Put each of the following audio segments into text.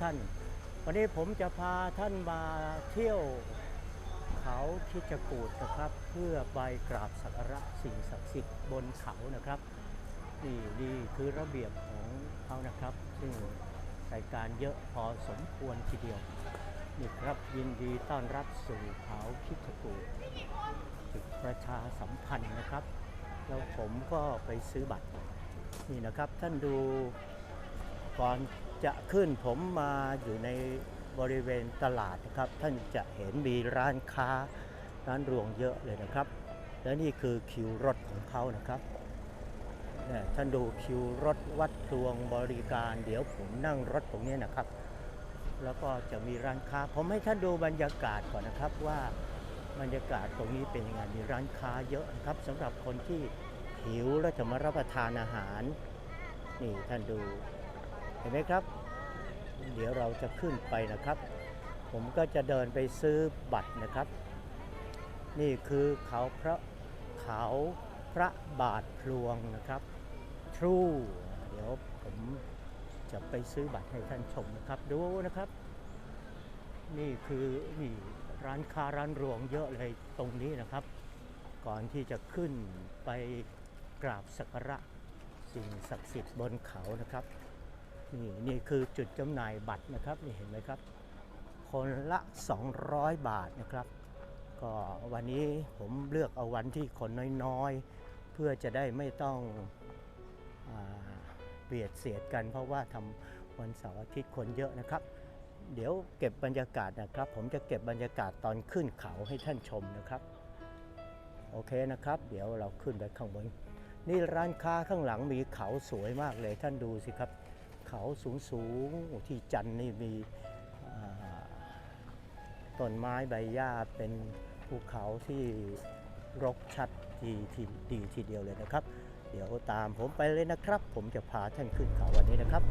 ท่าน วันนี้ผมจะพาท่านมาเที่ยวเขาคิจกูดนะครับ เพื่อไปกราบสักการะสิ่งศักดิ์สิทธิ์บนเขานะครับนี่นี่คือระเบียบของเขานะครับ ซึ่งรายการเยอะพอสมควรทีเดียวนี่ครับยินดีต้อนรับสู่เขาคิจกูดตึกประชาสัมพันธ์นะครับ แล้วผมก็ไปซื้อบัตรนี่นะครับท่านดูก่อน จะขึ้นผมมาอยู่ในบริเวณตลาดนะครับ ท่านจะเห็นมีร้านค้าร้านรวงเยอะเลยนะครับ และนี่คือคิวรถของเขานะครับเนี่ยท่านดูคิวรถวัดพลวงบริการ เดี๋ยวผมนั่งรถตรงนี้นะครับ แล้วก็จะมีร้านค้า ผมให้ท่านดูบรรยากาศก่อนนะครับว่าบรรยากาศตรงนี้เป็นยังไงมีร้านค้าเยอะนะครับสำหรับคนที่หิวแล้วจะมารับประทานอาหาร นี่ท่านดู เห็นไหมครับ เดี๋ยวเราจะขึ้นไปนะครับ ผมก็จะเดินไปซื้อบัตรนะครับ นี่คือเขาพระเขาพระบาทพลวงนะครับทรูเดี๋ยวผมจะไปซื้อบัตรให้ท่านชมนะครับ ดูนะครับ นี่คือนี่ร้านค้าร้านรวงเยอะเลยตรงนี้นะครับ ก่อนที่จะขึ้นไปกราบสักการะสิ่งศักดิ์สิทธิ์บนเขานะครับ นี่นี่คือจุดจำหน่ายบัตรนะครับนี่เห็นไหมครับ คนละ 200 บาทนะครับ ก็วันนี้ผมเลือกเอาวันที่คนน้อยๆ เพื่อจะได้ไม่ต้องอเบียดเสียดกัน เพราะว่าทำวันเสาร์อาทิตย์คนเยอะนะครับ เดี๋ยวเก็บบรรยากาศนะครับ ผมจะเก็บบรรยากาศตอนขึ้นเขาให้ท่านชมนะครับโอเคนะครับ เดี๋ยวเราขึ้นไปข้างบน นี่ร้านค้าข้างหลังมีเขาสวยมากเลยท่านดูสิครับ เขาสูงสูงๆที่จันนี่มีต้นไม้ใบหญ้าเป็นภูเขาที่รกชัดทีทีดีทีเดียวเลยนะครับ เดี๋ยวตามผมไปเลยนะครับ ผมจะพาท่านขึ้นเขาวันนี้นะครับ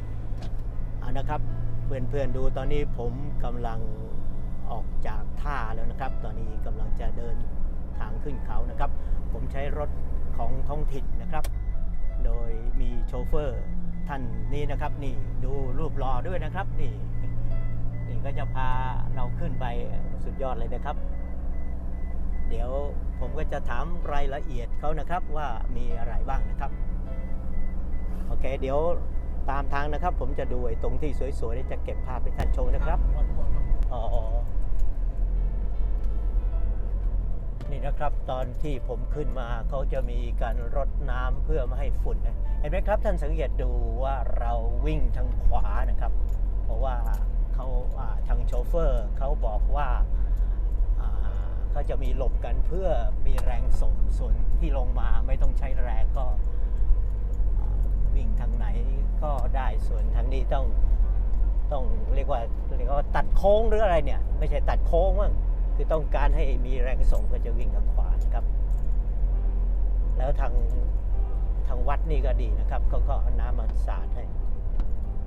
อานะครับเพื่อนๆดูตอนนี้ผมกำลังออกจากท่าแล้วนะครับ ตอนนี้กำลังจะเดินทางขึ้นเขานะครับ ผมใช้รถของท้องถิ่นนะครับ โดยมีโชเฟอร์ ท่านนี้นะครับนี่ดูรูปรอด้วยนะครับนี่นี่ก็จะพาเราขึ้นไปสุดยอดเลยนะครับ เดี๋ยวผมก็จะถามรายละเอียดเขานะครับว่ามีอะไรบ้างนะครับโอเค เดี๋ยวตามทางนะครับ ผมจะดูไอ้ตรงที่สวยๆนี่จะเก็บภาพให้ท่านชมนะครับอ๋อ นี่นะครับตอนที่ผมขึ้นมาเขาจะมีการรดน้ำเพื่อไม่ให้ฝุ่นนะเห็นไหมครับท่านสังเกตดูว่าเราวิ่งทางขวานะครับ เพราะว่าเขาาทางโชเฟอร์เขาบอกว่าเขาจะมีหลบกันเพื่อมีแรงส่งส่วนที่ลงมาไม่ต้องใช้แรงก็วิ่งทางไหนก็ได้ส่วนทางนี้ต้องต้องเรียกว่าเรียกว่าตัดโค้งหรืออะไรเนี่ย ไม่ใช่ตัดโค้งมั้ง คือต้องการให้มีแรงส่งก็จะวิ่งทางขวานะครับ แล้วทางทางวัดนี่ก็ดีนะครับเขาก็เอาน้ำมาสาดให้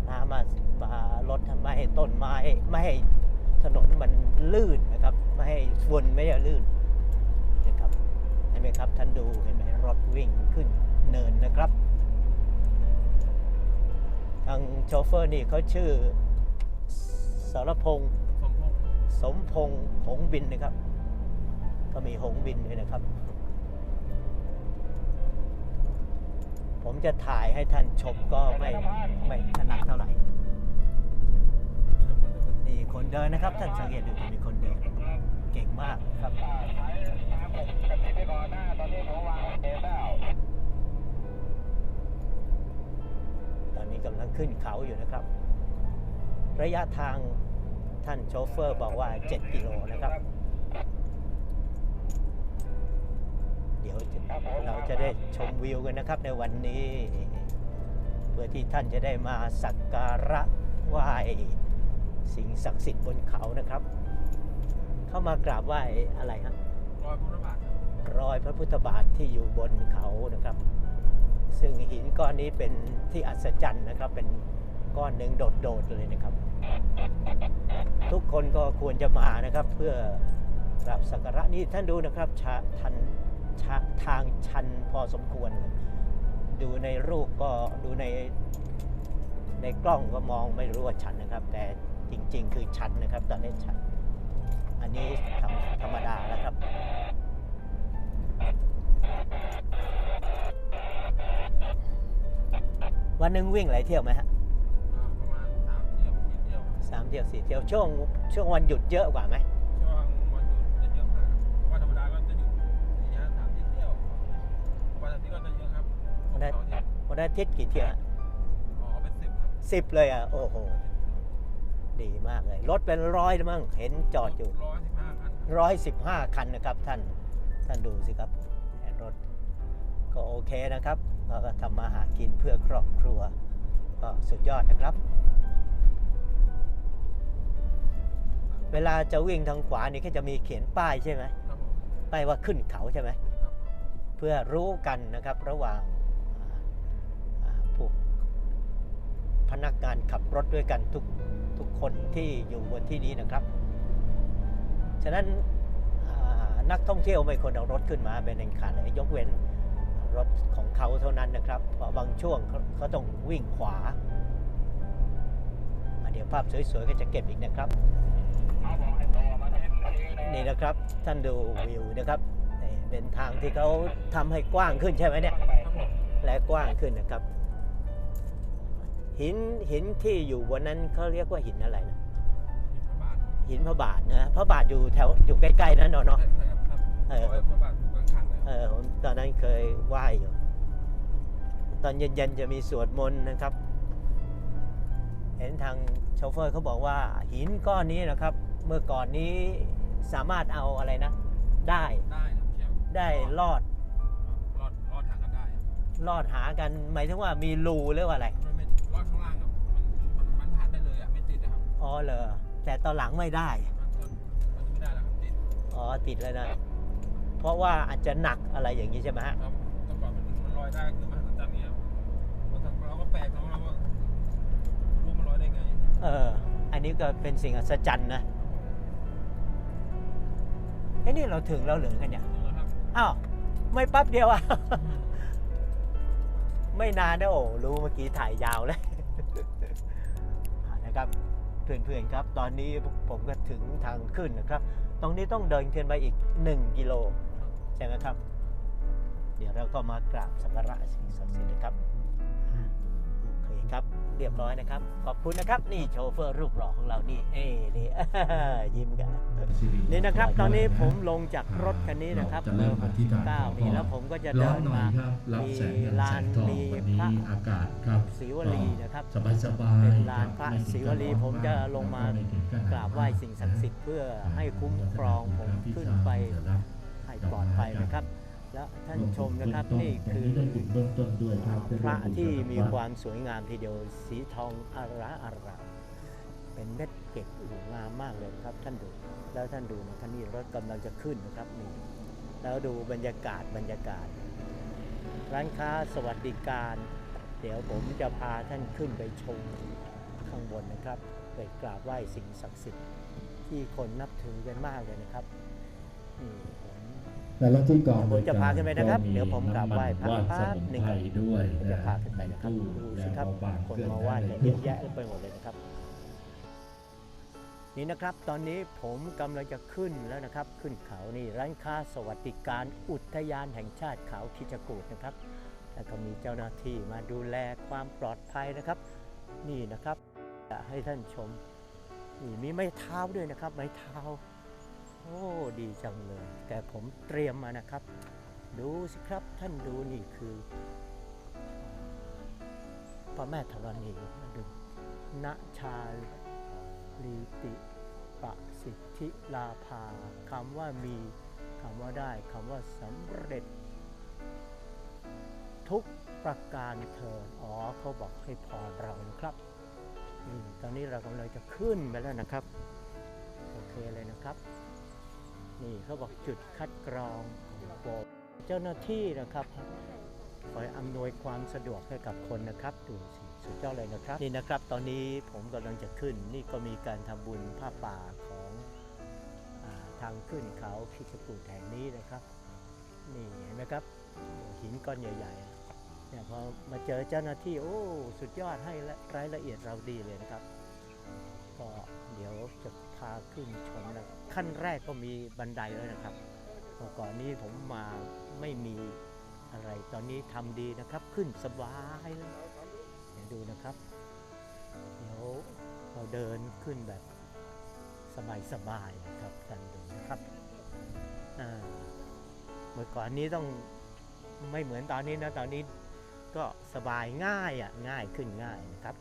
น้ำมามาลดไม่ให้ต้นไม้ไม่ให้ถนนมันลื่นนะครับ ไม่ให้ฝุ่นไม่ให้ลื่นนะครับเห็นไหมครับท่านดูเห็นไหมรถวิ่งขึ้นเนินนะครับ ทางโชเฟอร์นี่เขาชื่อสารพงษ์ สมพงษ์หงบินนะครับ ก็มีหงบินด้วยนะครับ ผมจะถ่ายให้ท่านชมก็ไม่ไม่ถนัดเท่าไหร่นี่คนเดินนะครับท่านสังเกตดูมีคนเดินเก่งมากครับตอนนี้กำลังขึ้นเขาอยู่นะครับ ระยะทาง ท่านโชเฟอร์บอกว่า 7 กิโลนะครับ เดี๋ยวเราจะได้ชมวิวกันนะครับในวันนี้ เพื่อที่ท่านจะได้มาสักการะไหว้สิ่งศักดิ์สิทธิ์บนเขานะครับ เข้ามากราบไหว้อะไรฮะรอยพุทธบาทรอยพระพุทธบาทที่อยู่บนเขานะครับ ซึ่งหินก้อนนี้เป็นที่อัศจรรย์นะครับ เป็นก้อนหนึ่งโดดๆเลยนะครับ ทุกคนก็ควรจะมานะครับ เพื่อกราบสักการะนี่ท่านดูนะครับชาทันชาทางชันพอสมควร ดูในรูปก็ดูในในกล้องก็มองไม่รู้ว่าชันนะครับ แต่จริง ๆ คือชันนะครับตอนนี้ชัน อันนี้ธรรมธรรมดาแล้วครับวันหนึ่งวิ่งหลายเที่ยวไหมฮะ เที่ยวสี่เที่ยวช่วงช่วงวันหยุดเยอะกว่าไหมช่วงวันหยุดจะเยอะมากครับวันธรรมดาก็จะหยุดสี่ห้าสามสี่เที่ยววันอาทิตย์ก็จะเยอะครับศุกร์เสาร์อาทิตย์วันอาทิตย์กี่เที่ยวฮะอ๋อเป็นสิบครับสิบเลยอะโอ้โหดีมากเลยรถเป็นร้อยแล้วมั้งเห็นจอดอยู่ร้อยสิบห้าคันร้อยสิบห้าคันนะครับท่านท่านดูสิครับแอนรถก็โอเคนะครับเราก็ทำมาหากินเพื่อครอบครัวก็สุดยอดนะครับ เวลาจะวิ่งทางขวานี่ก็จะมีเขียนป้ายใช่ไหมครับผมป้ายว่าขึ้นเขาใช่ไหม ครับผมเพื่อรู้กันนะครับระหว่างอ่าอ่าผู้พนักงานขับรถด้วยกันทุกทุกคนที่อยู่บนที่นี้นะครับ ฉะนั้นอ่านักท่องเที่ยวไม่ควรเอารถขึ้นมาเป็นอันขาดเลยยกเว้นรถของเขาเท่านั้นนะครับ เพราะบางช่วงเขาเขาต้องวิ่งขวาอะเดี๋ยวภาพสวยๆก็จะเก็บอีกนะครับ นี่นะครับท่านดูวิวนะครับนี่เป็นทางที่เขาทำให้กว้างขึ้นใช่ไหมเนี่ยครับผมและกว้างขึ้นนะครับ หินหินที่อยู่บนนั้นเขาเรียกว่าหินอะไรนะมีพระบาทหินพระบาทนะพระบาทอยู่แถวอยู่ใกล้ๆนั้นเนาะเนาะใช่ครับครับเออร้อยพระบาทอยู่ข้างๆเลยเออผมตอนนั้นเคยไหว้อยู่ ตอนเย็นๆจะมีสวดมนต์นะครับ เห็นทางโชเฟอร์เขาบอกว่าหินก้อนนี้นะครับ เมื่อก่อนนี้สามารถเอาอะไรนะ ได้ได้นะเที่ยวได้ลอดรอดรอดทางกันได้ลอดหากันหมายถึงว่ามีรูหรือว่าอะไรไม่ไม่รอดข้างล่างครับมันมันมันผ่านได้เลยอะไม่ติดนะครับอ๋อเหรอแต่ตอนหลังไม่ได้มันมันมันไม่ได้แล้วครับติดอ๋อติดเลยนะ เพราะว่าอาจจะหนักอะไรอย่างนี้ใช่ไหมฮะครับแต่ก่อนมันมันลอยได้คือมหัศจรรย์เนี่ยครับเราก็แปลกนะว่าว่ารู้มันลอยได้ไง เออ อันนี้ก็เป็นสิ่งอัศจรรย์นะไอ้นี่เราถึงเราเหลือกันเนี่ยถึงแล้วครับอ้าวไม่ปั๊บเดียวอะ ไม่นานนะโอ้รู้เมื่อกี้ถ่ายยาวเลยอ่านะครับเพื่อนๆครับ ตอนนี้ผมก็ถึงทางขึ้นนะครับ ตรงนี้ต้องเดินขึ้นไปอีก 1 กิโล ใช่ไหมครับ เดี๋ยวเราก็มากราบสักการะสิ่งศักดิ์สิทธิ์นะครับอ่าโอเคครับเรียบร้อยนะครับ ขอบคุณนะครับ นี่โชเฟอร์รูปหล่อของเรานี่เอ้นี่ยิ้มกันนี่นะครับ ตอนนี้ผมลงจากรถคันนี้นะครับจะเริ่มอธิษฐานเก้าขอพรนี่แล้วผมก็จะร้เดิอนนหน่อยมาครับรับแสงเงินลาแสนงทองมีวันพนี้ระอากาศครับศรีวลีนะครับสบายสบายเป็นลานพระไม่ถึงศรีวลีกับผมจะลงมาไถึงบกราบไหว้สิ่งศักดิ์สิทธิ์เพื่อให้คุ้มครองผมขึ้นไปให้ปลอดภัยนะครับ และท่านชมนะครับนี่คือได้จุดเบื้องต้นด้วยครับพระที่มีความสวยงามทีเดียวสีทองอาระอารามเป็นเม็ดเกล็ดอูงามมากเลยนะครับ ท่านดูแล้วท่านดูนะครับนี่รถกำลังจะขึ้นนะครับนี่แล้วดูบรรยากาศบรรยากาศ ร้านค้าสวัสดิการ เดี๋ยวผมจะพาท่านขึ้นไปชมข้างบนนะครับไปกราบไหว้สิ่งศักดิ์สิทธิ์ที่คนนับถือกันมากเลยนะครับนี่ผม แต่ละที่กองผมจะพาขึ้นไปนะครับ เดี๋ยวผมกราบไหว้พระว่านแป๊สบมุนหนึ่งไพรด้วยผมจะพาขึ้นไปนะครับตู้ดูแล้สิวครับเอาบางคนเครื่องมาไหว้ได้กันเยอะแยะไปหมดเลยนะครับ นี่นะครับตอนนี้ผมกำลังจะขึ้นแล้วนะครับ ขึ้นเขานี่ร้านค้าสวัสดิการอุทยานแห่งชาติเขาคิจกูดนะครับแล้วก็มีเจ้าหน้าที่มาดูแลความปลอดภัยนะครับ นี่นะครับจะให้ท่านชมนี่มีไม้เท้าด้วยนะครับ ไม้เท้า โอ้ดีจังเลย แต่ผมเตรียมมานะครับ ดูสิครับท่านดูนี่คือพระแม่ธรณีดูณชาลีติปะสิทธิลาภาคำว่ามีคำว่าได้คำว่าสำเร็จ ทุกประการเทินอ๋อเขาบอกให้พรเรานะครับตอนนี้เรากำลังจะขึ้นไปแล้วนะครับ โอเคเลยนะครับ นี่เขาบอกจุดคัดกรองของโบเจ้าหน้าที่นะครับคอยอำนวยความสะดวกให้กับคนนะครับดูสิสุดยอดเลยนะครับนี่นะครับ ตอนนี้ผมกำลังจะขึ้น นี่ก็มีการทำบุญผ้าป่าของอาทางขึ้นเขาคิชกูดแห่งนี้นะครับนี่เห็นไหมครับหินก้อนใหญ่ๆเนี่ยพอมาเจอเจ้าหน้าที่โอ้สุดยอดให้รายละเอียดเราดีเลยนะครับ ก็เดี๋ยวจะาขึ้นชมแล้วขั้นแรกก็มีบันไดแล้วนะครับเมื่อก่อนนี้ผมมาไม่มีอะไรตอนนี้ทำดีนะครับขึ้นสบายเลยเดี๋ยวดูนะครับ เดี๋ยวเราเดินขึ้นแบบสบายๆนะครับท่านดูนะครับเมื่อก่อนนี้ต้องไม่เหมือนตอนนี้นะตอนนี้ก็สบายง่ายอะง่ายขึ้นง่ายนะครับ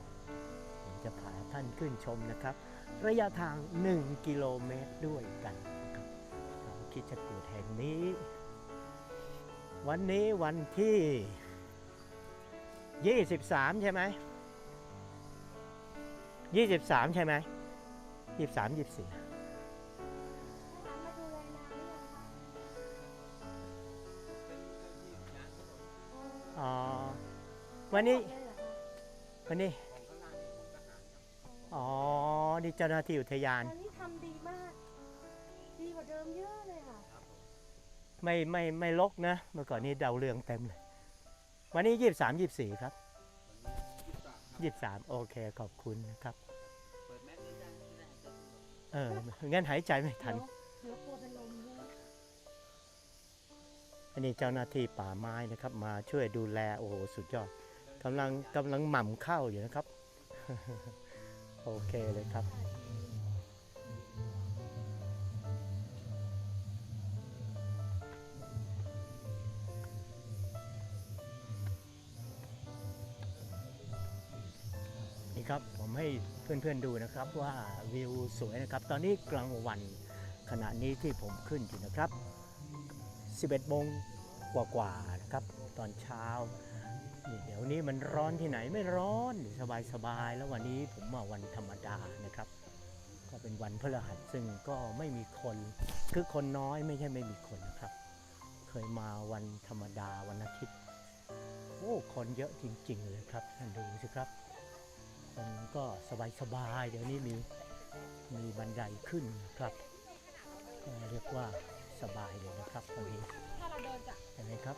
จะพาท่านขึ้นชมนะครับ ระยะทาง 1 กิโลเมตรด้วยกันครับเขาคิดจะกูดแห่งนี้ วันนี้วันที่ 23 ใช่ไหม23 ใช่ไหม23 24อ๋อวันนี้ วันนี้ นี่เจ้าหน้าที่อุทยาน อันนี้ทำดีมาก ดีกว่าเดิมเยอะเลยค่ะ ไม่ไม่ไม่ลกนะ เมื่อก่อนนี้ดาวเรืองเต็มเลย วันนี้23 24ครับ23โอเคขอบคุณนะครับเอองั้นหายใจไม่ทัน เดี๋ยวกลัวเป็นลมใช่ไหมอันนี้เจ้าหน้าที่ป่าไม้นะครับ มาช่วยดูแลโอ้โหสุดยอดกำลังกำลังหม่ำข้าวอยู่นะครับ โอเคเลยครับ นี่ครับผมให้เพื่อนๆดูนะครับว่าวิวสวยนะครับ ตอนนี้กลางวันขณะนี้ที่ผมขึ้นอยู่นะครับ 11โมงกว่าๆนะครับ ตอนเช้า นี่เดี๋ยวนี้มันร้อนที่ไหนไม่ร้อนสบายๆแล้ววันนี้ผมมาวันธรรมดานะครับ ก็เป็นวันพฤหัสซึ่งก็ไม่มีคน คือคนน้อยไม่ใช่ไม่มีคนนะครับ เคยมาวันธรรมดาวันอาทิตย์โอ้คนเยอะจริง ๆ เลยครับท่านดูสิครับคนก็สบายๆเดี๋ยวนี้มีมีบันไดขึ้นครับก็เรียกว่าสบายเลยนะครับตรงนี้ถ้าเราเดินจากเห็นไหมครับ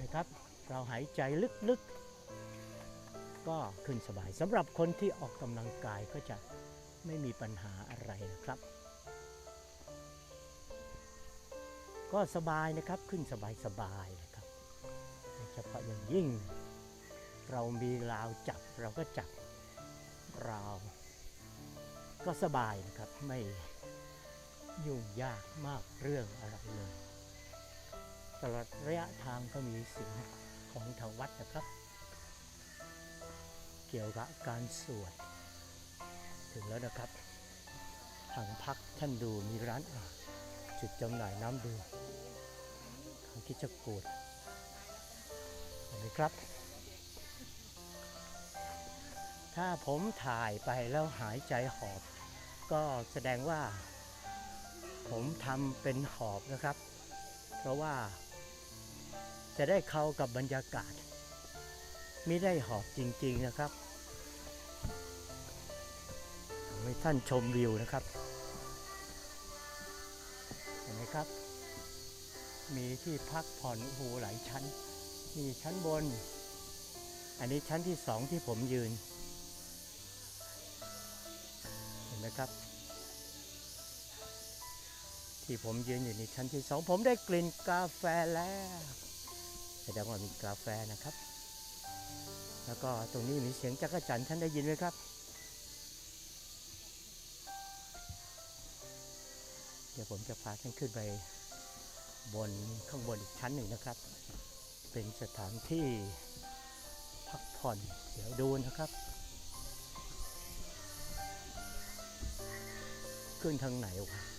นะครับ เราหายใจลึกๆ ก็ขึ้นสบายสำหรับคนที่ออกกำลังกายก็จะไม่มีปัญหาอะไรนะครับ ก็สบายนะครับขึ้นสบายๆนะครับเฉพาะอย่างยิ่ง เรามีราวจับเราก็จับราวก็สบายนะครับไม่ยุ่งยากมากเรื่องอะไรเลย ตลอดระยะทางก็มีเสิ่งของทางวัดนะครับ เกี่ยวกับการสวด ถึงแล้วนะครับทางพักท่านดูมีร้านอาหารจุดจำหน่ายน้ำดื่มเขาคิจกูดเห็นไหมครับ ถ้าผมถ่ายไปแล้วหายใจหอบ ก็แสดงว่าผมทำเป็นหอบนะครับ เพราะว่า จะได้เข้ากับบรรยากาศไม่ได้หอบจริง ๆนะครับให้ท่านชมวิวนะครับ เห็นไหมครับ มีที่พักผ่อนโอ้โหหลายชั้น มีชั้นบน อันนี้ชั้นที่สองที่ผมยืน เห็นไหมครับ ที่ผมยืนอยู่ในชั้นที่สองผมได้กลิ่นกาแฟแล้ว แสดงว่ามีกาแฟนะครับ แล้วก็ตรงนี้มีเสียงจักรจันทร์ท่านได้ยินไหมครับ เดี๋ยวผมจะพาท่านขึ้นไปบนข้างบนอีกชั้นหนึ่งนะครับ เป็นสถานที่พักผ่อนเดี๋ยวดูนะครับ ขึ้นทางไหนวะ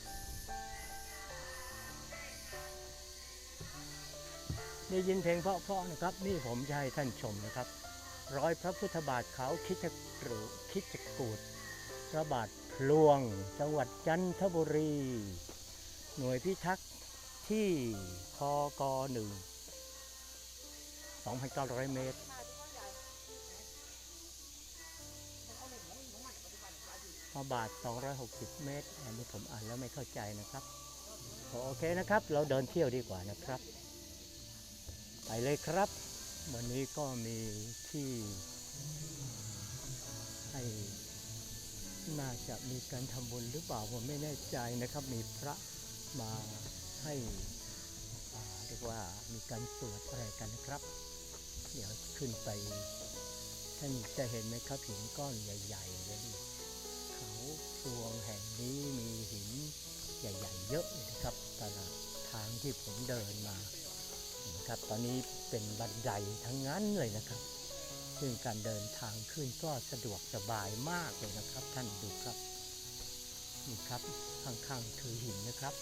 ได้ยินเพลงเพราะๆนะครับ นี่ผมจะให้ท่านชมนะครับ ร้อยพระพุทธบาทเขาคิดจะกรูคิดจะกูดพระบาทพลวง จังหวัดจันทบุรี หน่วยพิทักษ์ที่คกหนึ่ง2,900 เมตรพระบาท 260 เมตร อันนี้ผมอ่านแล้วไม่เข้าใจนะครับ โอเคนะครับ เราเดินเที่ยวดีกว่านะครับ ไปเลยครับ วันนี้ก็มีที่ให้น่าจะมีการทำบุญหรือเปล่าผมไม่แน่ใจนะครับ มีพระมาให้เรียกว่ามีการสวดอะไรกันนะครับ เดี๋ยวขึ้นไปท่านจะเห็นไหมครับหินก้อนใหญ่ๆเลยเขาพวงแห่งนี้มีหินใหญ่ ๆ เยอะเลยนะครับตลาดทางที่ผมเดินมา นะครับ ตอนนี้เป็นบันไดทั้งนั้นเลยนะครับ ซึ่งการเดินทางขึ้นก็สะดวกสบายมากเลยนะครับ ท่านดูครับนี่ครับข้างๆคือหินนะครับ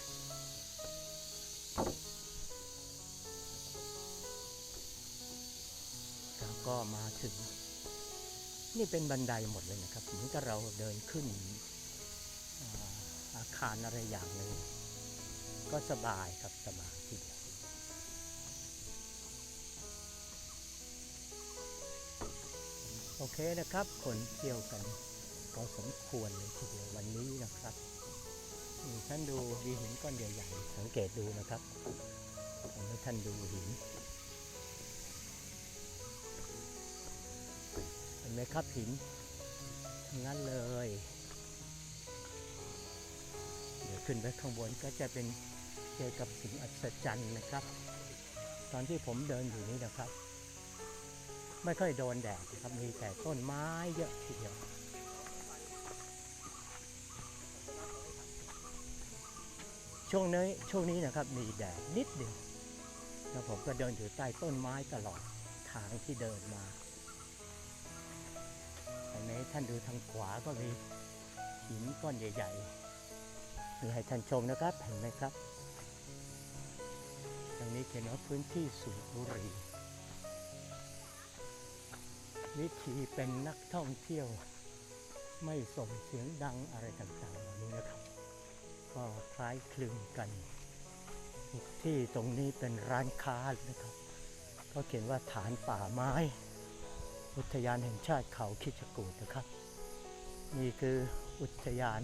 แล้วก็มาถึง นี่เป็นบันไดหมดเลยนะครับ เหมือนกับเราเดินขึ้นอาอาคารอะไรอย่างหนึ่งก็สบายครับสบายทีเดียว โอเคนะครับคนเที่ยวกันพอสมควรเลยทีเดียววันนี้นะครับท่านดูดีหินก้อนใหญ่ๆสังเกตดูนะครับให้ท่านดูหินเห็นไหมครับหินทั้งนั้นเลยเดี๋ยวขึ้นไปข้างบนก็จะเป็นเจอกับสิ่งอัศจรรย์นะครับ ตอนที่ผมเดินอยู่นี้นะครับ ไม่ค่อยโดนแดดครับมีแต่ต้นไม้เยอะทีเดียวช่วงนี้ช่วงนี้นะครับมีแดดนิดเดียวแล้วผมก็เดินอยู่ใต้ต้นไม้ตลอดทางที่เดินมาเห็นไหมท่านดูทางขวาก็มีหินก้อนใหญ่ๆมีให้ท่านชมนะครับเห็นไหมครับตรงนี้เขียนว่าพื้นที่สูบบุรี วิธีเป็นนักท่องเที่ยว ไม่ส่งเสียงดังอะไรต่างๆเหล่านี้นะครับ ก็คล้ายคลึงกันที่ตรงนี้เป็นร้านค้านะครับ ก็เขียนว่าฐานป่าไม้ อุทยานแห่งชาติเขาคิดจกูดนะครับ นี่คืออุทยาน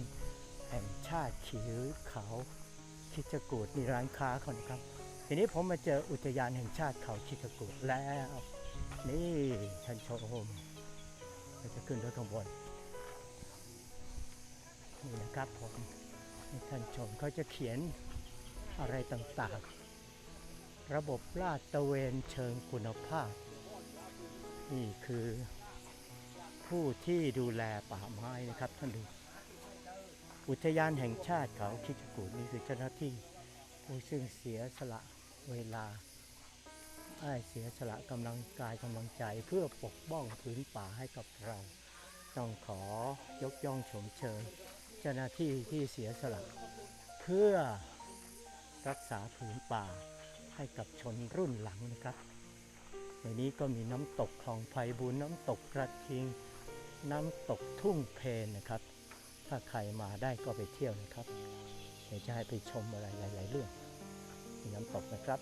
แห่งชาติขีเขาคิดจกูดนี่ร้านค้าเขานะครับ ทีนี้ผมมาเจออุทยานแห่งชาติเขาคิดจกูดแล้ว นี่ท่านชมเราจะขึ้นไปข้างบนนี่นะครับผมท่านชมเขาจะเขียนอะไรต่างๆ ระบบลาดตระเวนเชิงคุณภาพ นี่คือผู้ที่ดูแลป่าไม้นะครับท่านดูอุทยานแห่งชาติเขาคิดจกูดนี่คือเจ้าหน้าที่ผู้ซึ่งเสียสละเวลา ได้เสียสละกำลังกายกำลังใจเพื่อปกป้องพื้นป่าให้กับเรา ต้องขอยกย่องชมเชยเจ้าหน้าที่ที่เสียสละ เพื่อรักษาผืนป่าให้กับชนรุ่นหลังนะครับในนี้ก็มีน้ำตกคลองไพบูลย์น้ำตกกระทิง น้ำตกทุ่งเพนนะครับ ถ้าใครมาได้ก็ไปเที่ยวนะครับเดี๋ยวจะให้ไปชมอะไรหลาย ๆ เรื่องมีน้ำตกนะครับ